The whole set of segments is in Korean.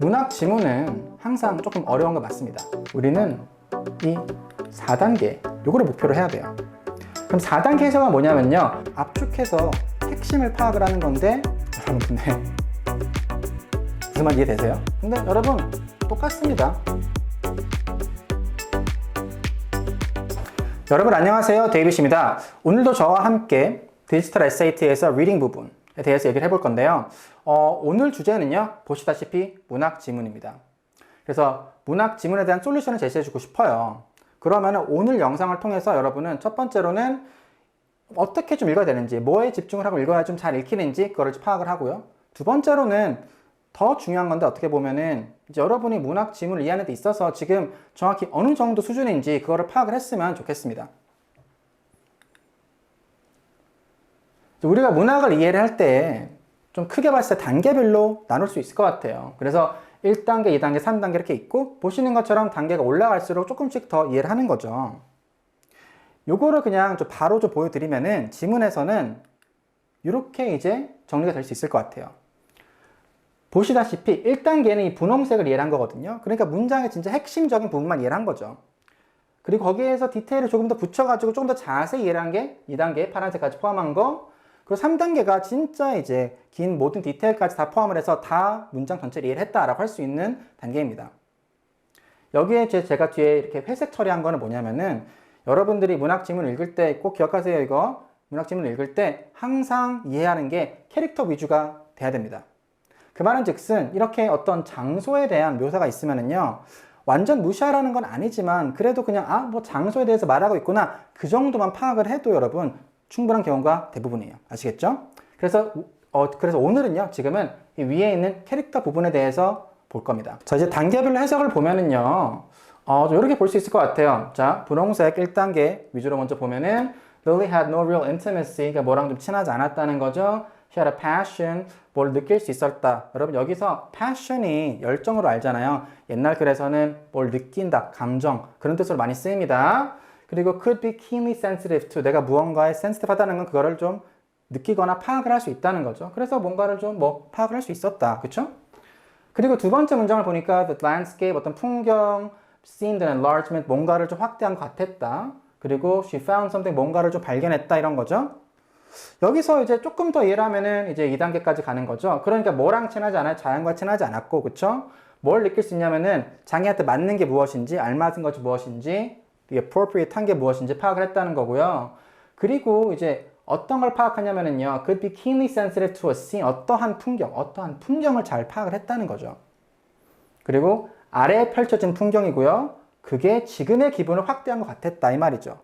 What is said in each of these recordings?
문학 지문은 항상 조금 어려운 거 맞습니다. 우리는 이 4단계, 요거를 목표로 해야 돼요. 그럼 4단계 해석은 뭐냐면요. 압축해서 핵심을 파악을 하는 건데, 여러분, 근데, 무슨 말 이해되세요? 근데 여러분, 똑같습니다. 여러분 안녕하세요. 데이빗입니다. 오늘도 저와 함께 디지털 SAT에서 리딩 부분에 대해서 얘기를 해볼 건데요. 어, 오늘 주제는요. 보시다시피 문학 지문입니다. 그래서 문학 지문에 대한 솔루션을 제시해주고 싶어요. 그러면 오늘 영상을 통해서 여러분은 첫 번째로는 어떻게 좀 읽어야 되는지, 뭐에 집중을 하고 읽어야 좀 잘 읽히는지 그거를 파악을 하고요. 두 번째로는 더 중요한 건데 어떻게 보면은 여러분이 문학 지문을 이해하는 데 있어서 지금 정확히 어느 정도 수준인지 그거를 파악을 했으면 좋겠습니다. 우리가 문학을 이해를 할 때 좀 크게 봤을 때 단계별로 나눌 수 있을 것 같아요. 그래서 1단계, 2단계, 3단계 이렇게 있고 보시는 것처럼 단계가 올라갈수록 조금씩 더 이해를 하는 거죠. 요거를 그냥 좀 바로 좀 보여드리면은 지문에서는 이렇게 이제 정리가 될 수 있을 것 같아요. 보시다시피 1단계는 이 분홍색을 이해한 거거든요. 그러니까 문장의 진짜 핵심적인 부분만 이해를 한 거죠. 그리고 거기에서 디테일을 조금 더 붙여가지고 조금 더 자세히 이해를 한게 2단계 파란색까지 포함한 거. 그리고 3단계가 진짜 이제 긴 모든 디테일까지 다 포함을 해서 다 문장 전체를 이해를 했다라고 할 수 있는 단계입니다. 여기에 제, 제가 뒤에 이렇게 회색 처리한 거는 뭐냐면은 여러분들이 문학 지문 읽을 때 꼭 기억하세요 이거. 문학 지문 읽을 때 항상 이해하는 게 캐릭터 위주가 돼야 됩니다. 그 말은 즉슨 이렇게 어떤 장소에 대한 묘사가 있으면은요 완전 무시하라는 건 아니지만 그래도 그냥 아 뭐 장소에 대해서 말하고 있구나 그 정도만 파악을 해도 여러분 충분한 경우가 대부분이에요 아시겠죠? 그래서 어 그래서 오늘은요 지금은 이 위에 있는 캐릭터 부분에 대해서 볼 겁니다 자 이제 단계별로 해석을 보면은요 어 이렇게 볼 수 있을 것 같아요 자 분홍색 1단계 위주로 먼저 보면은 Lily had no real intimacy 그러니까 뭐랑 좀 친하지 않았다는 거죠 She had a passion, 뭘 느낄 수 있었다. 여러분 여기서 passion이 열정으로 알잖아요. 옛날 글에서는 뭘 느낀다, 감정 그런 뜻으로 많이 쓰입니다. 그리고 could be keenly sensitive to 내가 무언가에 sensitive하다는 건 그거를 좀 느끼거나 파악을 할 수 있다는 거죠. 그래서 뭔가를 좀 뭐 파악을 할 수 있었다, 그렇죠? 그리고 두 번째 문장을 보니까 the landscape 어떤 풍경, seemed an enlargement 뭔가를 좀 확대한 것 같았다. 그리고 she found something 뭔가를 좀 발견했다 이런 거죠. 여기서 이제 조금 더 이해를 하면은 이제 2단계까지 가는 거죠. 그러니까 뭐랑 친하지 않아요? 자연과 친하지 않았고, 그쵸? 뭘 느낄 수 있냐면은 자기한테 맞는 게 무엇인지, 알맞은 것이 무엇인지, appropriate 한 게 무엇인지 파악을 했다는 거고요. 그리고 이제 어떤 걸 파악하냐면은요, could be keenly sensitive to a scene, 어떠한 풍경, 어떠한 풍경을 잘 파악을 했다는 거죠. 그리고 아래에 펼쳐진 풍경이고요. 그게 지금의 기분을 확대한 것 같았다, 이 말이죠.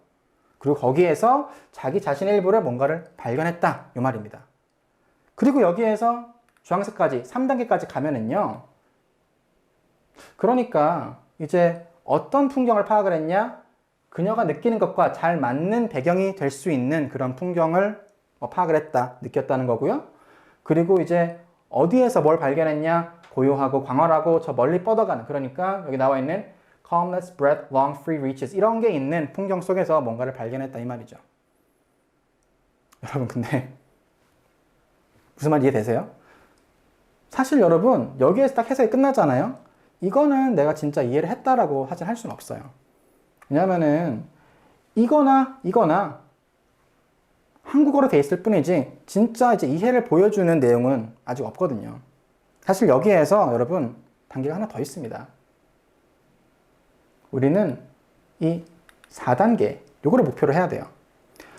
그리고 거기에서 자기 자신의 일부를 뭔가를 발견했다. 이 말입니다. 그리고 여기에서 주황색까지 3단계까지 가면은요. 그러니까 이제 어떤 풍경을 파악을 했냐? 그녀가 느끼는 것과 잘 맞는 배경이 될 수 있는 그런 풍경을 뭐 파악을 했다. 느꼈다는 거고요. 그리고 이제 어디에서 뭘 발견했냐? 고요하고 광활하고 저 멀리 뻗어가는 그러니까 여기 나와 있는 calmness, breadth, long, free reaches 이런 게 있는 풍경 속에서 뭔가를 발견했다 이 말이죠. 여러분 근데 무슨 말 이해되세요? 사실 여러분 여기에서 딱 해석이 끝나잖아요. 이거는 내가 진짜 이해를 했다라고 하진 할 수는 없어요. 왜냐면은 이거나 이거나 한국어로 돼 있을 뿐이지 진짜 이제 이해를 보여주는 내용은 아직 없거든요. 사실 여기에서 여러분 단계가 하나 더 있습니다. 우리는 이 4단계, 요거를 목표로 해야 돼요.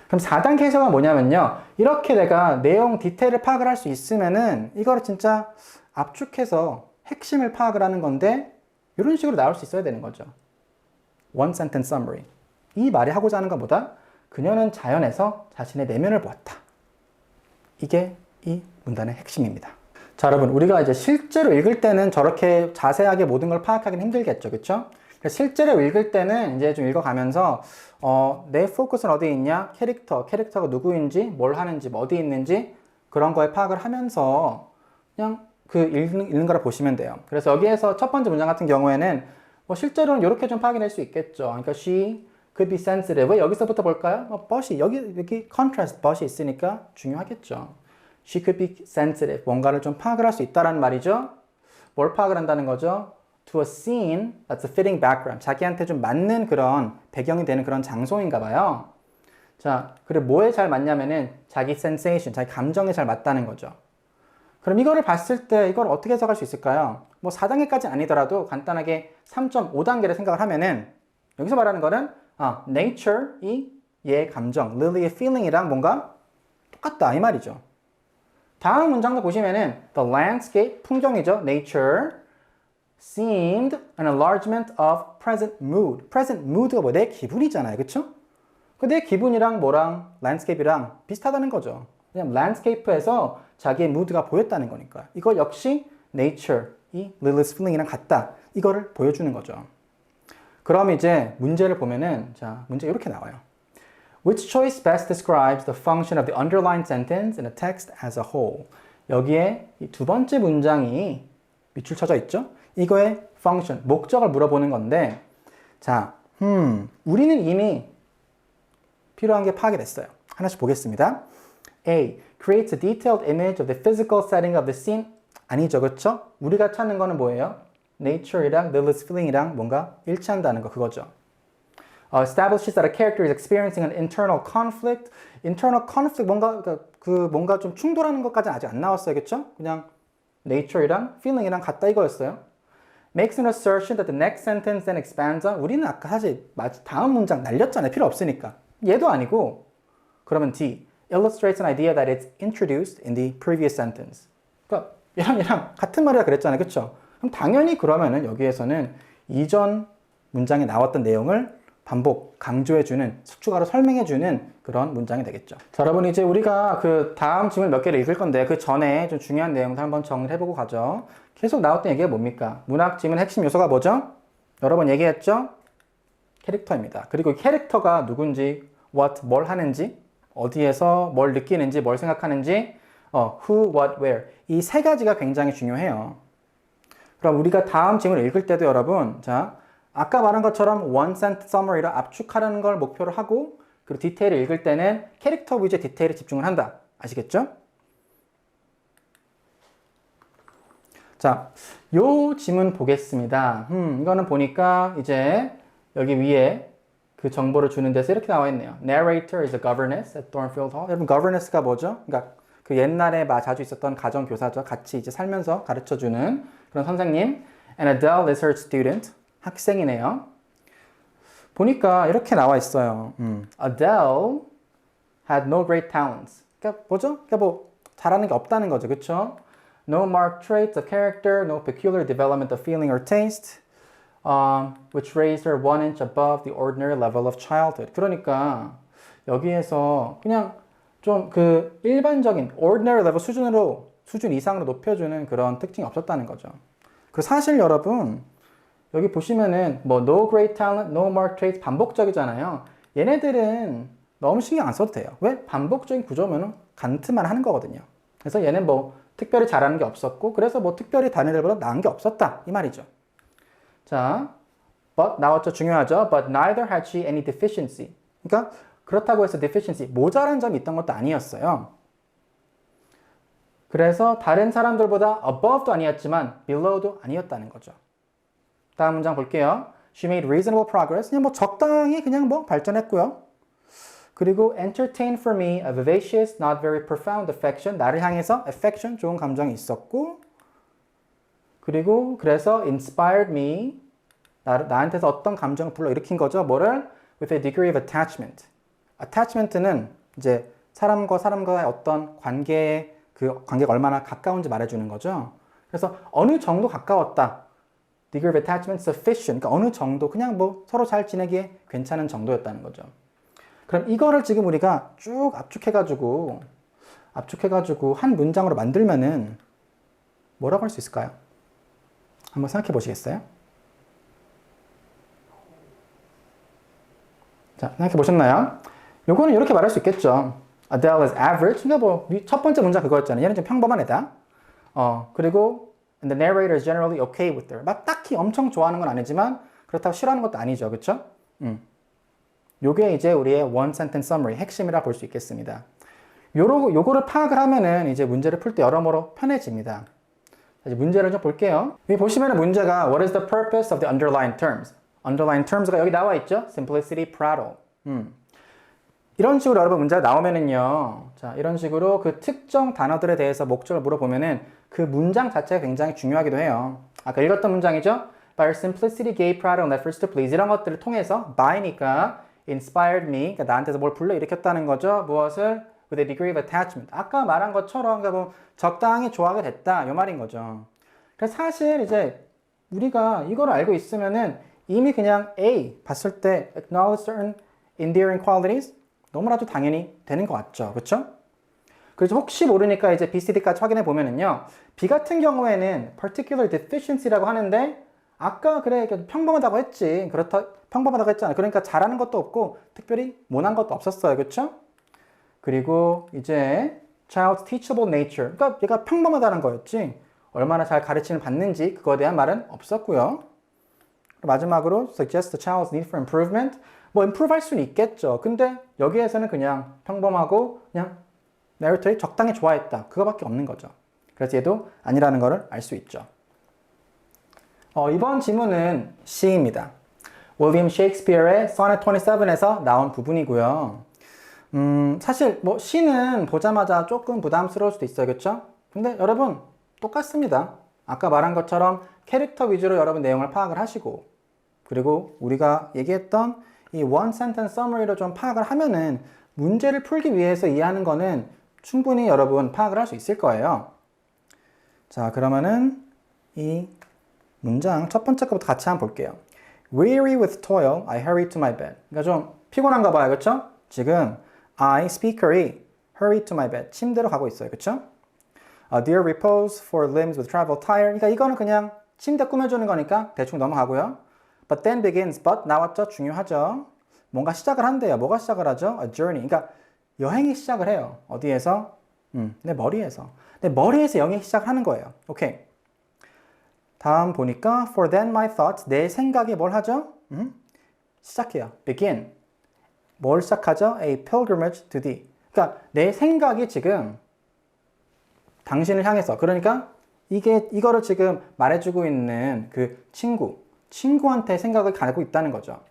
그럼 4단계 해석은 뭐냐면요. 이렇게 내가 내용 디테일을 파악을 할 수 있으면은 이거를 진짜 압축해서 핵심을 파악을 하는 건데 이런 식으로 나올 수 있어야 되는 거죠. One sentence summary. 이 말이 하고자 하는 것보다 그녀는 자연에서 자신의 내면을 보았다. 이게 이 문단의 핵심입니다. 자, 여러분, 우리가 이제 실제로 읽을 때는 저렇게 자세하게 모든 걸 파악하기는 힘들겠죠. 그쵸? 실제로 읽을 때는 이제 좀 읽어가면서 어, 내 포커스는 어디 있냐? 캐릭터, 캐릭터가 누구인지, 뭘 하는지, 뭐 어디 있는지 그런 거에 파악을 하면서 그냥 그 읽는, 읽는 거를 보시면 돼요. 그래서 여기에서 첫 번째 문장 같은 경우에는 뭐 실제로는 이렇게 좀 파악이 될수 있겠죠. 그러니까 she could be sensitive. 왜 여기서부터 볼까요? 뭐 but이 여기 여기 contrast but이 있으니까 중요하겠죠. She could be sensitive. 뭔가를 좀 파악을 할 수 있다라는 말이죠. 뭘 파악을 한다는 거죠? To a scene that's a fitting background. 자기한테 좀 맞는 그런 배경이 되는 그런 장소인가 봐요. 자, 그리고 뭐에 잘 맞냐면은 자기 sensation, 자기 감정에 잘 맞다는 거죠. 그럼 이거를 봤을 때 이걸 어떻게 해석할 수 있을까요? 뭐 4단계까지 아니더라도 간단하게 3.5단계를 생각을 하면은 여기서 말하는 거는 아, nature이 얘의 감정, Lily의 feeling이랑 뭔가 똑같다 이 말이죠. 다음 문장도 보시면은 the landscape 풍경이죠. nature seemed an enlargement of present mood. present mood가 뭐 내 기분이잖아요. 그렇죠? 내 기분이랑 뭐랑 landscape이랑 비슷하다는 거죠. 그냥 landscape에서 자기의 무드가 보였다는 거니까. 이거 역시 nature, 이 Lily's feeling이랑 같다. 이거를 보여주는 거죠. 그럼 이제 문제를 보면은 자 문제 이렇게 나와요. Which choice best describes the function of the underlined sentence in a text as a whole? 여기에 이두 번째 문장이 밑줄 쳐져 있죠? 이거의 function, 목적을 물어보는 건데, 자, 음, 우리는 이미 필요한 게 파악이 됐어요. 하나씩 보겠습니다. A. Creates a detailed image of the physical setting of the scene. 아니죠, 그렇죠? 우리가 찾는 거는 뭐예요? Nature이랑 Lily's feeling이랑 뭔가 일치한다는 거 그거죠. Uh, establishes that a character is experiencing an internal conflict. internal conflict 뭔가 그, 그 뭔가 좀 충돌하는 것까지는 아직 안 나왔어요, 그렇죠? 그냥 nature이랑 feeling이랑 같다 이거였어요. Makes an assertion that the next sentence then expands on. 우리는 아까 사실 다음 문장 날렸잖아요, 필요 없으니까. 얘도 아니고 그러면 D. Illustrates an idea that it's introduced in the previous sentence. 그러니까 얘랑 얘랑 같은 말이라 그랬잖아요, 그렇죠? 그럼 당연히 그러면은 여기에서는 이전 문장에 나왔던 내용을 반복, 강조해주는, 추가로 설명해주는 그런 문장이 되겠죠. 자, 여러분 이제 우리가 그 다음 질문 몇 개를 읽을 건데 그 전에 좀 중요한 내용들 한번 정리를 해보고 가죠. 계속 나왔던 얘기가 뭡니까? 문학 지문 핵심 요소가 뭐죠? 여러 번 얘기했죠? 캐릭터입니다. 그리고 이 캐릭터가 누군지, what, 뭘 하는지, 어디에서 뭘 느끼는지, 뭘 생각하는지, 어, who, what, where 이 세 가지가 굉장히 중요해요. 그럼 우리가 다음 질문을 읽을 때도 여러분, 자, 아까 말한 것처럼 one sentence summary로 압축하려는 걸 목표로 하고 그리고 디테일을 읽을 때는 캐릭터 위주의 디테일에 집중을 한다. 아시겠죠? 자, 요 지문 보겠습니다. 음, 이거는 보니까 이제 여기 위에 그 정보를 주는 데서 이렇게 나와 있네요. Narrator is a governess at Thornfield Hall. 여러분, governess가 뭐죠? 그러니까 그 옛날에 자주 있었던 가정 교사죠. 같이 이제 살면서 가르쳐 주는 그런 선생님. Adele is her student. 학생이네요. 보니까 이렇게 나와 있어요. 음. Adele had no great talents. 그러니까 뭐죠? 그러니까 뭐 잘하는 게 없다는 거죠. 그렇죠? No marked traits of character, no peculiar development of feeling or taste, um, which raised her one inch above the ordinary level of childhood. 그러니까 여기에서 그냥 좀 그 일반적인 ordinary level 수준으로 수준 이상으로 높여주는 그런 특징이 없었다는 거죠. 그 사실 여러분 여기 보시면은 뭐 no great talent, no marked traits 반복적이잖아요. 얘네들은 너무 신경 안 써도 돼요. 왜? 반복적인 구조면은 간트만 하는 거거든요. 그래서 얘는 뭐 특별히 잘하는 게 없었고 그래서 뭐 특별히 다른 애들보다 나은 게 없었다 이 말이죠. 자, but 나왔죠 중요하죠. But neither had she any deficiency. 그러니까 그렇다고 해서 deficiency 모자란 점이 있던 것도 아니었어요. 그래서 다른 사람들보다 above도 아니었지만 below도 아니었다는 거죠. 다음 문장 볼게요. She made reasonable progress. 그냥 뭐 적당히 그냥 뭐 발전했고요. 그리고 entertain for me a vivacious, not very profound affection. 나를 향해서 affection, 좋은 감정이 있었고 그리고 그래서 inspired me 나, 나한테서 어떤 감정을 불러 일으킨 거죠. 뭐를? with a degree of attachment. Attachment는 이제 사람과 사람과의 어떤 관계의 그 관계가 얼마나 가까운지 말해주는 거죠. 그래서 어느 정도 가까웠다. degree of attachment sufficient. 그러니까 어느 정도 그냥 뭐 서로 잘 지내기에 괜찮은 정도였다는 거죠. 그럼 이거를 지금 우리가 쭉 압축해가지고 압축해가지고 한 문장으로 만들면은 뭐라고 할 수 있을까요? 한번 생각해 보시겠어요? 자, 생각해 보셨나요? 요거는 이렇게 말할 수 있겠죠. Adele is average. 그러니까 뭐첫 번째 문장 그거였잖아요. 얘는 좀 평범한 애다. 어, 그리고 and the narrator is generally okay with her. 막 딱히 엄청 좋아하는 건 아니지만 그렇다고 싫어하는 것도 아니죠. 그렇죠? 음. 요게 이제 우리의 one sentence summary 핵심이라 볼 수 있겠습니다. 요러, 요거를 파악을 하면은 이제 문제를 풀 때 여러모로 편해집니다. 이제 문제를 좀 볼게요. 여기 보시면 문제가 What is the purpose of the underlined terms? underlined terms가 여기 나와 있죠? simplicity, prattle. 음. 이런 식으로 여러분 문제가 나오면은요. 자, 이런 식으로 그 특정 단어들에 대해서 목적을 물어보면은 그 문장 자체가 굉장히 중요하기도 해요. 아까 읽었던 문장이죠? By your simplicity, gay, proud, and efforts to please 이런 것들을 통해서 by니까 inspired me, 그러니까 나한테서 뭘 불러일으켰다는 거죠. 무엇을? with a degree of attachment. 아까 말한 것처럼 그러니까 뭐 적당히 좋아하게 됐다. 이 말인 거죠. 그래서 사실 이제 우리가 이걸 알고 있으면은 이미 그냥 A 봤을 때 acknowledge certain endearing qualities 너무나도 당연히 되는 것 같죠. 그렇죠? 그래서 혹시 모르니까 이제 BCD까지 확인해 보면은요. B 같은 경우에는 particular deficiency라고 하는데 아까 그래 평범하다고 했지. 그렇다 평범하다고 했잖아. 그러니까 잘하는 것도 없고 특별히 못한 것도 없었어요. 그렇죠? 그리고 이제 child's teachable nature. 그러니까 얘가 평범하다는 거였지. 얼마나 잘 가르침을 받는지 그거에 대한 말은 없었고요. 마지막으로 suggest the child's need for improvement. 뭐 improve 할 수는 있겠죠. 근데 여기에서는 그냥 평범하고 그냥 narrator이 적당히 좋아했다. 그거밖에 없는 거죠. 그래서 얘도 아니라는 거를 알수 있죠. 어, 이번 지문은 시입니다. 윌리엄 셰익스피어의 Sonnet 27에서 나온 부분이고요. 음, 사실 뭐 시는 보자마자 조금 부담스러울 수도 있어요. 그렇죠? 근데 여러분 똑같습니다. 아까 말한 것처럼 캐릭터 위주로 여러분 내용을 파악을 하시고 그리고 우리가 얘기했던 이 one sentence summary로 좀 파악을 하면은 문제를 풀기 위해서 이해하는 거는 충분히 여러분 파악을 할 수 있을 거예요. 자, 그러면은 이 문장 첫 번째 거부터 같이 한번 볼게요. Weary with toil, I hurry to my bed. 그러니까 좀 피곤한가 봐요. 그렇죠? 지금 I speaker이 hurry to my bed. 침대로 가고 있어요. 그렇죠? Dear repose for limbs with travel tired. 그러니까 이거는 그냥 침대 꾸며주는 거니까 대충 넘어가고요. But then begins. But 나왔죠? 중요하죠. 뭔가 시작을 한대요. 뭐가 시작을 하죠? A journey. 그러니까 여행이 시작을 해요. 어디에서? 음, 내 머리에서. 내 머리에서 여행이 시작을 하는 거예요. 오케이. 다음 보니까 for then my thoughts 내 생각이 뭘 하죠? 음? 시작해요. begin. 뭘 시작하죠? A pilgrimage to thee. 그러니까 내 생각이 지금 당신을 향해서 그러니까 이게 이거를 지금 말해주고 있는 그 친구 친구한테 생각을 가지고 있다는 거죠.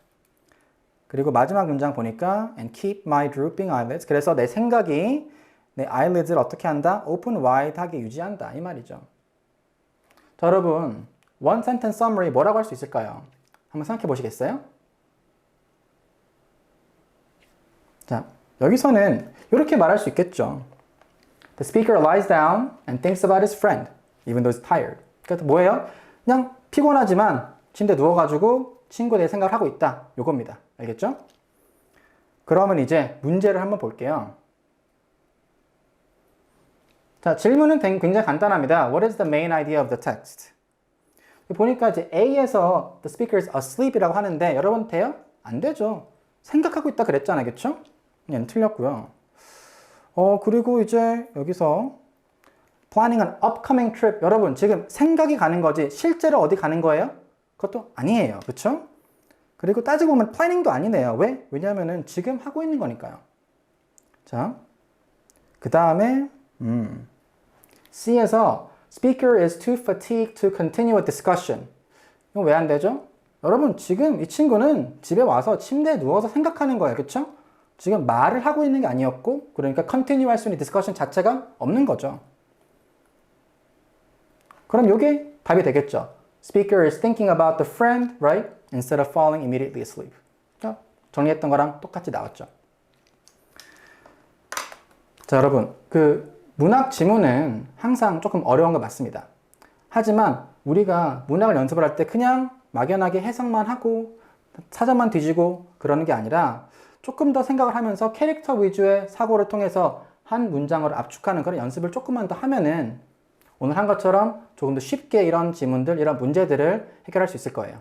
그리고 마지막 문장 보니까 and keep my drooping eyelids. 그래서 내 생각이 내 eyelids를 어떻게 한다? open wide하게 유지한다 이 말이죠. 자, 여러분 one sentence summary 뭐라고 할 수 있을까요? 한번 생각해 보시겠어요? 자, 여기서는 이렇게 말할 수 있겠죠. The speaker lies down and thinks about his friend, even though he's tired. 그러니까 뭐예요? 그냥 피곤하지만 침대 누워가지고 친구에 대해 생각을 하고 있다. 요겁니다. 알겠죠? 그러면 이제 문제를 한번 볼게요. 자, 질문은 굉장히 간단합니다. What is the main idea of the text? 보니까 이제 A에서 the speaker is asleep이라고 하는데 여러분 돼요? 안 되죠. 생각하고 있다 그랬잖아요. 그쵸? 얘는 틀렸고요. 어, 그리고 이제 여기서 planning an upcoming trip. 여러분, 지금 생각이 가는 거지 실제로 어디 가는 거예요? 그것도 아니에요. 그쵸? 그리고 따지고 보면 플래닝도 아니네요. 왜? 왜냐하면 지금 하고 있는 거니까요. 자, 그 다음에 음, C에서 Speaker is too fatigued to continue a discussion. 이거 왜안 되죠? 여러분 지금 이 친구는 집에 와서 침대에 누워서 생각하는 거예요. 그쵸? 지금 말을 하고 있는 게 아니었고 그러니까 continue 할수 있는 디스커션 자체가 없는 거죠. 그럼 이게 답이 되겠죠. Speaker is thinking about the friend, right? Instead of falling immediately asleep. 자, 정리했던 거랑 똑같이 나왔죠. 자, 여러분. 그 문학 지문은 항상 조금 어려운 거 맞습니다. 하지만 우리가 문학을 연습을 할 때 그냥 막연하게 해석만 하고 사전만 뒤지고 그러는 게 아니라 조금 더 생각을 하면서 캐릭터 위주의 사고를 통해서 한 문장을 압축하는 그런 연습을 조금만 더 하면은 오늘 한 것처럼 조금 더 쉽게 이런 지문들, 이런 문제들을 해결할 수 있을 거예요.